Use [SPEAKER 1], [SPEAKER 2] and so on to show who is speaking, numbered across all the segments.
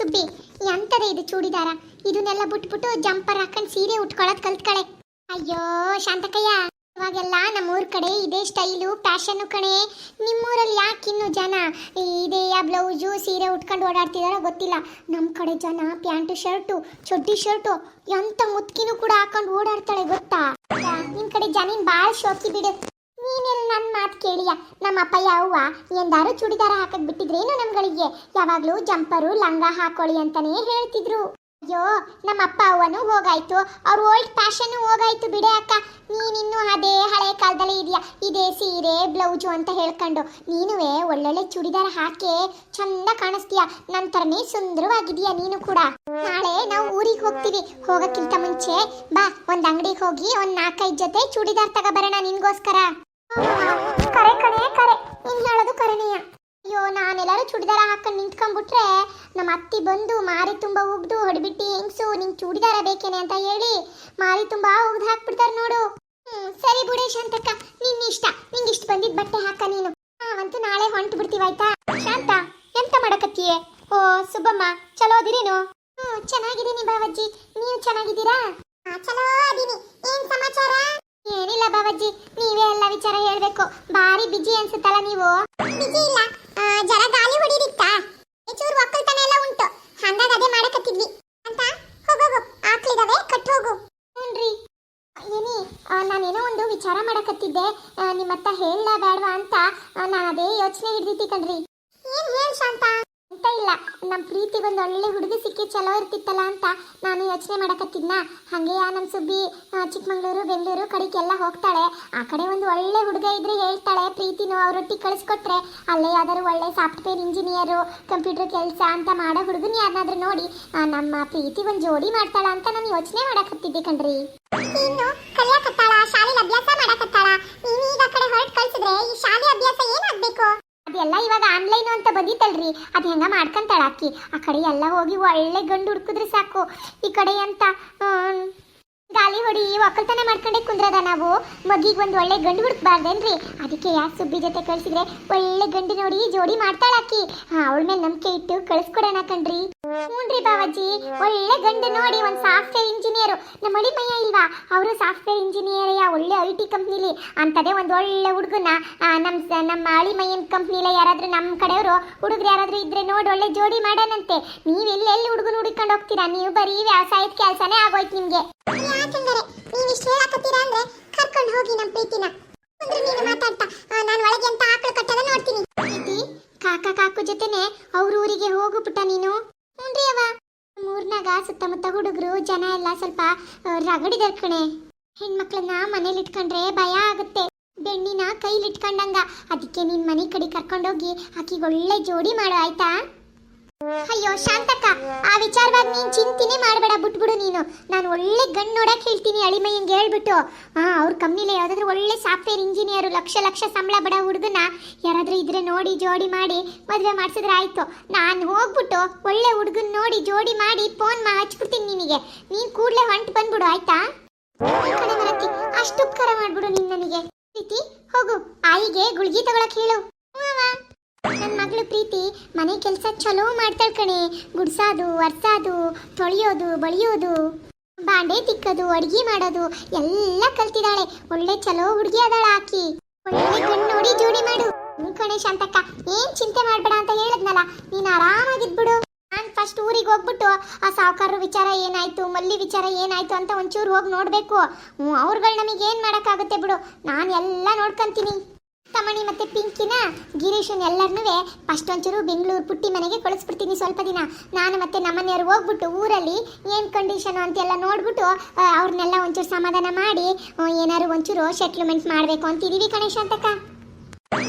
[SPEAKER 1] ಸುಬ್ಬಿ ಎಂತದ ಇದು ಚೂಡಿದಾರ. ಇದನ್ನೆಲ್ಲ ಬಿಟ್ಬಿಟ್ಟು ಜಂಪರ್ ಹಾಕೊಂಡು ಸೀರೆ ಉಟ್ಕೊಳ್ಳೋದು ಕಲ್ತ್ಕಳೆ. ಅಯ್ಯೋ ಶಾಂತಕಯ್ಯ ಇವಾಗೆಲ್ಲ ನಮ್ಮೂರ ಕಡೆ ಇದೇ ಸ್ಟೈಲು, ಫ್ಯಾಷನ್ನು ಕಣೆ. ನಿಮ್ಮೂರಲ್ಲಿ ಯಾಕೆ ಇನ್ನು ಜನ ಇದೇ ಬ್ಲೌಸು, ಸೀರೆ ಉಟ್ಕೊಂಡು ಓಡಾಡ್ತಿದಾರೋ ಗೊತ್ತಿಲ್ಲ. ನಮ್ಮ ಕಡೆ ಜನ ಪ್ಯಾಂಟು, ಶರ್ಟು, ಚೊಡ್ಡಿ ಶರ್ಟು ಎಂತ ಮುತ್ಕಿನೂ ಕೂಡ ಹಾಕೊಂಡು ಓಡಾಡ್ತಾಳೆ ಗೊತ್ತಾ? ನಿಮ್ ಕಡೆ ಜನಿನ್ ಭಾಳ ಶೋಕಿ ಬಿಡು. ನೀನೆಲ್ಲ ನನ್ನ ಮಾತು ಕೇಳಿಯ? ನಮ್ಮ ಅಪ್ಪಯ್ಯ ಅವ್ವ ಎಂದಾರು ಚೂಡಿದಾರ ಹಾಕಕ್ ಬಿಟ್ಟಿದ್ರೇನು ನಮ್ಗಳಿಗೆ? ಯಾವಾಗ್ಲೂ ಜಂಪರು, ಲಂಗ ಹಾಕೊಳ್ಳಿ ಅಂತಾನೆ ಹೇಳ್ತಿದ್ರು. ಅಯ್ಯೋ ನಮ್ಮ ಅಪ್ಪ ಅವ್ವನು ಹೋಗಾಯ್ತು. ಅವ್ರ ಓಲ್ಡ್ ಫ್ಯಾಷನ್ ಹೋಗಾಯ್ತು ಬಿಡೆ ಅಕ್ಕ. ನೀನಿನ್ನು ಅದೇ ಹಳೆ ಕಾಲದಲ್ಲಿ ಇದೆಯಾ? ಇದೇ ಸೀರೆ, ಬ್ಲೌಸು ಅಂತ ಹೇಳ್ಕೊಂಡು ನೀನುವೆ ಒಳ್ಳೊಳ್ಳೆ ಚೂಡಿದಾರ ಹಾಕಿ ಚಂದ ಕಾಣಿಸ್ತೀಯ? ನನ್ನ ಥರನೇ ಸುಂದರವಾಗಿದೀಯ ನೀನು ಕೂಡ? ನಾಳೆ ನಾವು ಊರಿಗೆ ಹೋಗ್ತೀವಿ. ಹೋಗಕ್ಕಿಂತ ಮುಂಚೆ ಬಾ, ಒಂದ್ ಅಂಗಡಿಗೆ ಹೋಗಿ ಒಂದ್ ನಾಲ್ಕೈದು ಜೊತೆ ಚೂಡಿದಾರ್ ತಗೋಬರೋಣ ನಿನ್ಗೋಸ್ಕರ. ಕರೆ ಕಣೆ ಕರೆ. ನೀನ್ ಹೇಳೋದು ಕರೆನೆಯ ಅಯ್ಯೋ, ನಾನೆಲ್ಲರೂ ಚೂಡಿದಾರ ಹಾಕೊಂಡು ನಿಂತ್ಕೊಂಡ್ಬಿಟ್ರೆ ನಮ್ಮ ಅತ್ತಿ ಬಂದು ಮಾರಿ ತುಂಬ ಉಗ್ದು, ಹೊಡಿಬಿಟ್ಟು, ಹೆಂಗ್ಸು, ನಿಂಗೆ ಚೂಡಿದಾರ ಬೇಕೇನೆ ಅಂತ ಹೇಳಿ ಮಾರಿ ತುಂಬ ಉಗ್ದು ಹಾಕ್ಬಿಡ್ತಾರೆ ನೋಡು. ಹ್ಮ್, ಸರಿ ಬುಡೇಶ್ ಶಾಂತಕ್ಕ ನಿನ್ನ ಇಷ್ಟ. ನಿಂಗೆ ಇಷ್ಟ ಬಂದಿದ್ದ ಬಟ್ಟೆ ಹಾಕ ನೀನು. ನಾವಂತೂ ನಾಳೆ ಹೊಂಟು ಬಿಡ್ತೀವಾಯ್ತಾ ಶಾಂತ, ಎಂತ ಮಾಡಕತ್ತೀಯೆ? ಓ, ಸುಬ್ಬಮ್ಮ, ಚಲೋ ಅದಿರೇನು? ಹ್ಮ್, ಚೆನ್ನಾಗಿದ್ದೀನಿ ಬಾವಜ್ಜಿ. ನೀವು ಚೆನ್ನಾಗಿದ್ದೀರಾ? ಚಲೋ ಅದೀನಿ ಏನ್ ಸಮಾಚಾರ ಏನಿಲ್ಲ ಬಾವಜ್ಜಿ ನೀವೇ ಎಲ್ಲ ಹೇಳ್ಬೇಕು ಬಾರಿ ಬಿಜಿ ಅನ್ಸುತ್ತಲ್ಲ ನೀವು? ಬಿಜಿ ಇಲ್ಲ. ಜರ ಗಾಳಿ ಹೊಡಿರಿತ್ತಾ? ಚೂರು ಒಕ್ಕಲ್ತನ ಎಲ್ಲ ಉಂಟು. ಹಂಗಾಗಿ ಅದೇ ಮಾಡಕತ್ತಿದ್ವಿ. ಅಂತ? ಹೋಗೋಗು ಆಕ್ಲಿದವೆ ಕಟ್ ಹೋಗು. ಹ್ಞೂನ್ರಿ ಏನಿ ನಾನೇನೋ ಒಂದು ವಿಚಾರ ಮಾಡಕತ್ತಿದ್ದೆ. ನಿಮ್ಮತ್ತ ಹೇಳಲಾ ಬೇಡವಾ ಅಂತ ನಾನು ಅದೇ ಯೋಚನೆ ಹಿಡ್ದಿತ್ತಿ ಕಣ್ರಿ ಏನ್ ಹೇಳ್ ಶಾಂತ ಅಂತ ಇಲ್ಲ ನಮ್ಮ ಪ್ರೀತಿ ಒಂದು ಒಳ್ಳೆ ಹುಡುಗಿ ಸಿಕ್ಕಿ ಚಲೋ ಇರ್ತಿತ್ತಲ್ಲ ಅಂತ ನಾನು ಯೋಚನೆ ಮಾಡಕತ್ತಿದ್ನ ಹಂಗೆ ನಮ್ಮ ಸುಬ್ಬಿ ಚಿಕ್ಕಮಂಗ್ಳೂರು, ಬೆಂಗಳೂರು ಕಡೆಗೆಲ್ಲ ಹೋಗ್ತಾಳೆ. ಆ ಕಡೆ ಒಂದು ಒಳ್ಳೆ ಹುಡುಗ ಇದ್ರೆ ಹೇಳ್ತಾಳೆ, ಪ್ರೀತಿನೂ ಅವರೊಟ್ಟಿಗೆ ಕಳಿಸ್ಕೊಟ್ರೆ. ಅಲ್ಲೇ ಯಾವ್ದಾದ್ರು ಒಳ್ಳೆ ಸಾಫ್ಟ್ವೇರ್ ಇಂಜಿನಿಯರು ಕಂಪ್ಯೂಟರ್ ಕೆಲಸ ಅಂತ ಮಾಡೋ ಹುಡುಗನ ಯಾರನ್ನಾದ್ರೂ ನೋಡಿ ನಮ್ಮ ಪ್ರೀತಿ ಒಂದು ಜೋಡಿ ಮಾಡ್ತಾಳ ಅಂತ ನಾನು ಯೋಚನೆ ಮಾಡಕತ್ತಿದ್ದೆ ಕಣ್ರಿ. ಅದು ಹೆಂಗ ಮಾಡ್ಕೊಂತಾಳ ಅಕ್ಕಿ? ಆ ಕಡೆ ಎಲ್ಲ ಹೋಗಿ ಒಳ್ಳೆ ಗಂಡು ಹುಡುಕಿದ್ರೆ ಸಾಕು. ಈ ಕಡೆ ಅಂತ ಗಾಲಿ ಹೊಡಿ, ಒಕ್ಕಲ್ತನ ಮಾಡ್ಕೊಂಡೆ ಕುಂದ್ರದ ನಾವು. ಮಗಿಗೆ ಒಂದು ಒಳ್ಳೆ ಗಂಡು ಹುಡುಕ್ಬಾರ್ದೇನ್ರಿ? ಅದಕ್ಕೆ ಯಾಕೆ ಸುಬ್ಬಿ ಜೊತೆ ಕಳ್ಸಿದ್ರೆ ಒಳ್ಳೆ ಗಂಡು ನೋಡಿ ಜೋಡಿ ಮಾಡ್ತಾಳ ಅಕ್ಕಿ. ಅವಳ ಮೇಲೆ ನಂಬಿಕೆ ಇಟ್ಟು ಕಳಿಸ್ಕೊಡೋಣ ಕಣ್ರಿ. ಹ್ಞೂನ್ರಿ ಬಾವಾಜಿ ಒಳ್ಳೆ ಗಂಡು ನೋಡಿ, ಒಂದು ಸಾಫ್ಟ್ವೇರ್ ಇಂಜಿನಿಯರ್ ನಮ್ಮ ಅಳಿಮಯ್ಯ ಇಲ್ವಾ? ಅವರು ಸಾಫ್ಟ್ವೇರ್ ಇಂಜಿನಿಯರ್ ಒಳ್ಳೆ ಐ ಟಿ ಕಂಪ್ನಿಲಿ ಅಂತದೇ ಒಂದು ಒಳ್ಳೆ ಹುಡುಗನ ನಮ್ಮ ನಮ್ಮ ಅಳಿಮಯ್ಯನ ಕಂಪ್ನಿಲ ಯಾರಾದರೂ ನಮ್ಮ ಕಡೆಯವರು, ಹುಡುಗರು ಯಾರಾದರೂ ಇದ್ರೆ ನೋಡಿ, ಒಳ್ಳೆ ಜೋಡಿ ಮಾಡೋಣಂತೆ. ನೀವು ಎಲ್ಲೆಲ್ಲಿ ಹುಡುಗನ ಹುಡುಕೊಂಡು ಹೋಗ್ತೀರಾ? ನೀವು ಬರೀ ವ್ಯವಸಾಯದ ಕೆಲಸನೇ ಆಗೋಯ್ತು ನಿಮಗೆ. ನೀವು ಇಷ್ಟು ಹೇಳಕತ್ತೀರಾ ಅಂದ್ರೆ ಕರ್ಕೊಂಡು ಹೋಗಿ ನಮ್ಮ ಪ್ರೀತಿನ. ಹುಡುಗರು ಜನ ಎಲ್ಲ ಸ್ವಲ್ಪ ರಗಡಿದಾರೆ ಕಣೆ. ಹೆಣ್ಮಕ್ಳನ್ನ ಮನೇಲಿ ಇಟ್ಕೊಂಡ್ರೆ ಭಯ ಆಗುತ್ತೆ. ಬೆಣ್ಣಿನ ಕೈಲಿ ಇಟ್ಕೊಂಡಂಗ. ಅದಕ್ಕೆ ನಿನ್ ಮನೆ ಕಡೆ ಕರ್ಕೊಂಡೋಗಿ ಆಕಿಗೆ ಒಳ್ಳೆ ಜೋಡಿ ಮಾಡು, ಆಯ್ತಾ? ಅಯ್ಯೋ, ಶಾಂತಕ್ಕ, ಆ ವಿಚಾರವಾಗಿ ನೀನ್ ಚಿಂತಿನೇ ಮಾಡಬೇಡ, ಬಿಟ್ಬಿಡು ನೀನು. ನಾನು ಒಳ್ಳೆ ಗಣ್ಣು ನೋಡಕ್ ಹೇಳ್ತೀನಿ ಅಳಿಮಯ್ಯಂಗೆ ಹೇಳ್ಬಿಟ್ಟು. ಹಾ ಅವ್ರ ಕಮ್ಮಿಲೆ ಯಾವ್ದಾದ್ರು ಒಳ್ಳೆ ಸಾಫ್ಟ್ವೇರ್ ಇಂಜಿನಿಯರ್, ಲಕ್ಷ ಲಕ್ಷ ಸಂಬಳ ಬಡ ಹುಡುಗನ ಯಾರಾದ್ರೂ ಇದ್ರೆ ನೋಡಿ ಜೋಡಿ ಮಾಡಿ ಮದುವೆ ಮಾಡ್ಸಿದ್ರೆ ಆಯ್ತು. ನಾನು ಹೋಗ್ಬಿಟ್ಟು ಒಳ್ಳೆ ಹುಡುಗನ್ ನೋಡಿ ಜೋಡಿ ಮಾಡಿ ಫೋನ್ ಮಾ ಹಚ್ಬಿಡ್ತೀನಿ ನಿನಗೆ. ನೀನ್ ಕೂಡ್ಲೆ ಹೊಂಟು ಬಂದ್ಬಿಡು, ಆಯ್ತಾ? ಅಷ್ಟು ಉಪಕಾರ ಮಾಡ್ಬಿಡು ನೀನ್ ನನಗೆ. ಹೋಗು. ಆಯಿಗೆ ಗುಳ್ಗಿ ತಗೊಳಕ್ ಹೇಳು. ಹ್ಞೂ ಅವ್ವ. ನನ್ ಮಗಳು ಪ್ರೀತಿ ಮನೆ ಕೆಲಸ ಚಲೋ ಮಾಡ್ತಾಳೆ ಕಣೆ. ಗುಡ್ಸಾದು, ಒರ್ಸಾದು, ತೊಳೆಯೋದು, ಬಳಿಯೋದು. ಬಾಂಡೆ ತಿಕ್ಕದು, ಅಡುಗೆ ಮಾಡೋದು, ಎಲ್ಲ ಕಲ್ತಿದ್ದಾಳೆ. ಒಳ್ಳೆ ಚಲೋ ಹುಡುಗಿ ಅದಾಳ ಆಕಿ. ಒಳ್ಳೆ ಕಣ್ಣು ನೋಡಿ ಜೋಡಿ ಮಾಡು. ಕಣೆ ಶಾಂತಕ್ಕ, ಏನ್ ಚಿಂತೆ ಮಾಡ್ಬೇಡ ಅಂತ ಹೇಳದ್ನಲ್ಲ, ನೀನ್ ಆರಾಮಾಗಿದ್ಬಿಡು. ನಾನ್ ಫಸ್ಟ್ ಊರಿಗೆ ಹೋಗ್ಬಿಟ್ಟು ಆ ಸಾವುಕಾರರ ವಿಚಾರ ಏನಾಯ್ತು, ಮಲ್ಲಿ ವಿಚಾರ ಏನಾಯ್ತು ಅಂತ ಒಂಚೂರು ಹೋಗಿ ನೋಡ್ಬೇಕು. ಅವ್ರುಗಳು ನಮಗೆ ಏನ್ ಮಾಡಕ್ಕಾಗುತ್ತೆ ಬಿಡು. ನಾನು ಎಲ್ಲ ನೋಡ್ಕೊಂತೀನಿ. ತಮಣಿ ಮತ್ತೆ ಪಿಂಕಿನ, ಗಿರೀಶನ್ ಎಲ್ಲರನ್ನೂ ಫಸ್ಟ್ ಒಂಚೂರು ಬೆಂಗಳೂರು ಪುಟ್ಟಿ ಮನೆಗೆ ಕಳಿಸ್ಬಿಡ್ತೀನಿ ಸ್ವಲ್ಪ ದಿನ. ನಾನು ಮತ್ತೆ ನಮ್ಮನೆಯವ್ರು ಹೋಗ್ಬಿಟ್ಟು ಊರಲ್ಲಿ ಏನು ಕಂಡೀಷನ್ ಅಂತೆಲ್ಲ ನೋಡ್ಬಿಟ್ಟು ಅವ್ರನ್ನೆಲ್ಲ ಒಂಚೂರು ಸಮಾಧಾನ ಮಾಡಿ ಏನಾದ್ರು ಒಂಚೂರು ಸೆಟ್ಲ್ಮೆಂಟ್ ಮಾಡಬೇಕು ಅಂತಿದ್ದೀವಿ ಗಣೇಶ ಅಂತಕ್ಕ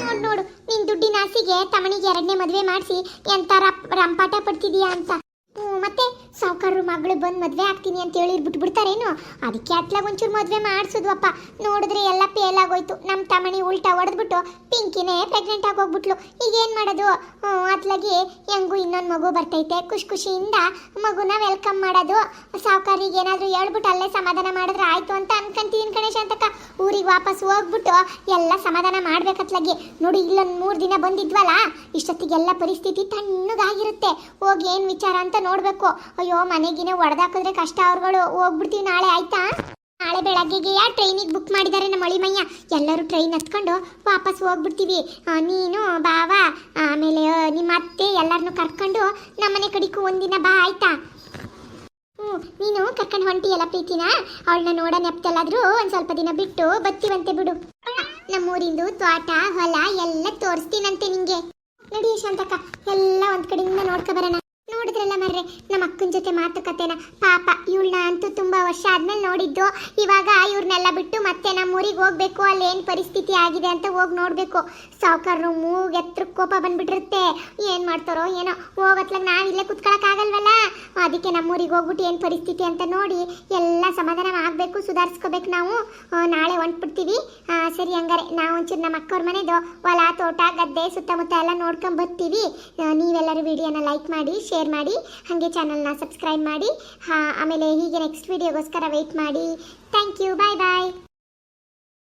[SPEAKER 1] ನೋಡು ನೋಡು ನಿನ್ನ ದುಡ್ಡಿನ ಆಸೆಗೆ ತಮಣಿಗೆ ಎರಡನೇ ಮದುವೆ ಮಾಡಿಸಿ ಎಂಥ ರಪ್ ರಂಪಾಟ ಪಡ್ತಿದೀಯಾ ಅಂತ. ಮತ್ತೆ ಸಾವುಕಾರರು ಮಗಳು ಬಂದು ಮದುವೆ ಆಗ್ತೀನಿ ಅಂತ ಹೇಳಿ ಬಿಟ್ಬಿಡ್ತಾರೇನು? ಅದಕ್ಕೆ ಅತ್ಲಾಗ ಒಂಚೂರು ಮದುವೆ ಮಾಡಿಸಿದ್ವಪ್ಪ. ನೋಡಿದ್ರೆ ಎಲ್ಲ ಫೇಲ್ ಆಗೋಯ್ತು. ನಮ್ಮ ತಮಣಿ ಉಲ್ಟಾ ಹೊಡೆದ್ಬಿಟ್ಟು ಪಿಂಕಿನೇ ಪ್ರೆಗ್ನೆಂಟ್ ಆಗೋಗ್ಬಿಟ್ಲು ಈಗ ಏನು ಮಾಡೋದು? ಅತ್ಲಾಗಿ ಹೆಂಗೂ ಇನ್ನೊಂದು ಮಗು ಬರ್ತೈತೆ. ಖುಷಿ ಖುಷಿಯಿಂದ ಮಗುನ ವೆಲ್ಕಮ್ ಮಾಡೋದು. ಸಾವುಕಾರಿಗೆ ಏನಾದರೂ ಹೇಳ್ಬಿಟ್ಟು ಅಲ್ಲೇ ಸಮಾಧಾನ ಮಾಡಿದ್ರೆ ಆಯಿತು ಅಂತ ಅನ್ಕೊಂತೀನಿ ಗಣೇಶ ಅಂತಕ್ಕ. ಊರಿಗೆ ವಾಪಸ್ ಹೋಗ್ಬಿಟ್ಟು ಎಲ್ಲ ಸಮಾಧಾನ ಮಾಡ್ಬೇಕತ್ಲಾಗಿ. ನೋಡಿ, ಇಲ್ಲೊಂದು ಮೂರು ದಿನ ಬಂದಿದ್ವಲ್ಲ? ಇಷ್ಟೊತ್ತಿಗೆಲ್ಲ ಪರಿಸ್ಥಿತಿ ತಣ್ಣಗಾಗಿರುತ್ತೆ. ಹೋಗಿ ಏನು ವಿಚಾರ ಅಂತ ನೋಡಬೇಕು. ಅಯ್ಯೋ, ಮನೆಗಿನೇ ಹೊಡೆದಾಕಿದ್ರೆ ಕಷ್ಟ ಅವ್ರುಗಳು. ಹೋಗ್ಬಿಡ್ತೀವಿ ನಾಳೆ, ಆಯ್ತಾ? ನಾಳೆ ಬೆಳಗ್ಗೆಗೆ ಯಾ ಟ್ರೈನಿಗೆ ಬುಕ್ ಮಾಡಿದ್ದಾರೆ ನಮ್ಮ ಅಳಿಮಯ್ಯ? ಎಲ್ಲರೂ ಟ್ರೈನ್ ಹತ್ಕೊಂಡು ವಾಪಸ್ ಹೋಗ್ಬಿಡ್ತೀವಿ. ನೀನು, ಬಾವ, ಆಮೇಲೆ ನಿಮ್ಮ ಅತ್ತೆ ಎಲ್ಲರನ್ನೂ ಕರ್ಕೊಂಡು ನಮ್ಮನೆ ಕಡೆಗೂ ಒಂದಿನ ಬಾ, ಆಯ್ತಾ? ಹ್ಞೂ ನೀನು ಕರ್ಕೊಂಡು ಹೊಂಟಿಯಲ್ಲ ಪ್ರೀತಿನ? ಅವಳನ್ನ ನೋಡ ನೆಪ್ತಲ್ಲಾದ್ರೂ ಒಂದು ಸ್ವಲ್ಪ ದಿನ ಬಿಟ್ಟು ಬತ್ತಿವಂತೆ ಬಿಡು. ನಮ್ಮೂರಿಂದು ತೋಟ, ಹೊಲ ಎಲ್ಲ ತೋರಿಸ್ತೀನಂತೆ ನಿಂಗೆ. ನಡಿ ಶಾಂತಕ್ಕ ಎಲ್ಲ ಒಂದ್ ಕಡೆಯಿಂದ ನೋಡ್ಕೊ ಬರೋಣ. ನೋಡಿದ್ರಲ್ಲ ಮರ್ರೆ, ನಮ್ಮ ಅಕ್ಕನ ಜೊತೆ ಮಾತುಕತೆನ. ಪಾಪ ಇವಳನ್ನ ಅಂತೂ ತುಂಬಾ ವರ್ಷ ಆದ್ಮೇಲೆ ನೋಡಿದ್ದು. ಇವಾಗ ಇವ್ರನ್ನೆಲ್ಲ ಬಿಟ್ಟು ಮತ್ತೆ ನಮ್ಮ ಊರಿಗೆ ಹೋಗ್ಬೇಕು, ಅಲ್ಲಿ ಏನ್ ಪರಿಸ್ಥಿತಿ ಆಗಿದೆ ಅಂತ ಹೋಗಿ ನೋಡ್ಬೇಕು. ಸಾವುಕಾರರು ಮೂಗ್ ಎತ್ರ ಕೋಪ ಬಂದ್ಬಿಟ್ಟಿರುತ್ತೆ. ಏನ್ ಮಾಡ್ತಾರೋ ಏನೋ, ಹೋಗತ್ಲಾಗ ನಾವ್ ಇಲ್ಲೇ ಕುತ್ಕೊಳಕ್ ಆಗಲ್ವಲ್ಲ? ಅದಕ್ಕೆ ನಮ್ಮೂರಿಗೆ ಹೋಗ್ಬಿಟ್ಟು ಏನ್ ಪರಿಸ್ಥಿತಿ ಅಂತ ನೋಡಿ ಎಲ್ಲ ಸಮಾಧಾನ ಆಗ್ಬೇಕು, ಸುಧಾರಿಸ್ಕೋಬೇಕು ನಾವು. ನಾಳೆ ಹೊಂಟ್ಬಿಡ್ತೀವಿ. ಸರಿ ಹಂಗಾರೆ, ನಾವು ಒಂಚೂರು ನಮ್ಮ ಅಕ್ಕವ್ರ ಮನೆದು ಹೊಲ, ತೋಟ, ಗದ್ದೆ, ಸುತ್ತಮುತ್ತ ಎಲ್ಲ ನೋಡ್ಕೊಂಡ್ ಬರ್ತೀವಿ ನೀವೆಲ್ಲರೂ ವಿಡಿಯೋನ ಲೈಕ್ ಮಾಡಿ, ಶೇರ್ ಮಾಡಿ, ಹಾಗೆ ಚಾನಲ್ನ ಸಬ್ಸ್ಕ್ರೈಬ್ ಮಾಡಿ. ಆಮೇಲೆ ಹೀಗೆ ನೆಕ್ಸ್ಟ್ ವೀಡಿಯೋಗೋಸ್ಕರ ವೆಯ್ಟ್ ಮಾಡಿ. Thank you bye bye